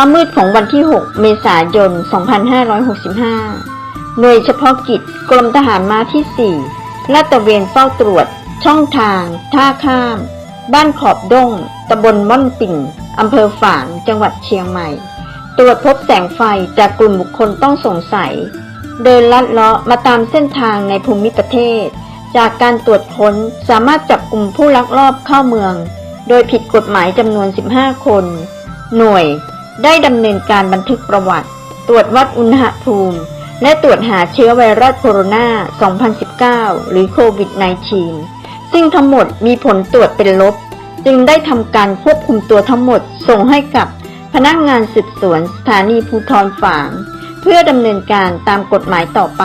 ามืดของวันที่ 6 เมษายน 2565 หน่วยเฉพาะกิจกรมทหารม้าที่ 4 ลาดตระเวนเฝ้าตรวจ ช่องทาง ท่าข้าม บ้านขอบด้งตำบลม่อนปิ่นอำเภอฝาง จังหวัดเชียงใหม่ ตรวจพบแสงไฟจากกลุ่มบุคคลต้องสงสัย เดินลัดเลาะมาตามเส้นทางในภูมิประเทศ จากการตรวจค้นสามารถจับกลุ่มผู้ลักลอบเข้าเมือง โดยผิดกฎหมายจำนวน 15 คน หน่วย ได้ดำเนินการบันทึกประวัติ ตรวจวัดอุณหภูมิ และตรวจหาเชื้อไวรัสโคโรนา 2019 หรือโควิด -19 ซึ่งทั้งหมดมีผลตรวจเป็นลบ จึงได้ทำการควบคุมตัวทั้งหมดส่งให้กับพนักงานสืบสวนสถานีภูธรฝาง เพื่อดำเนินการตามกฎหมายต่อไป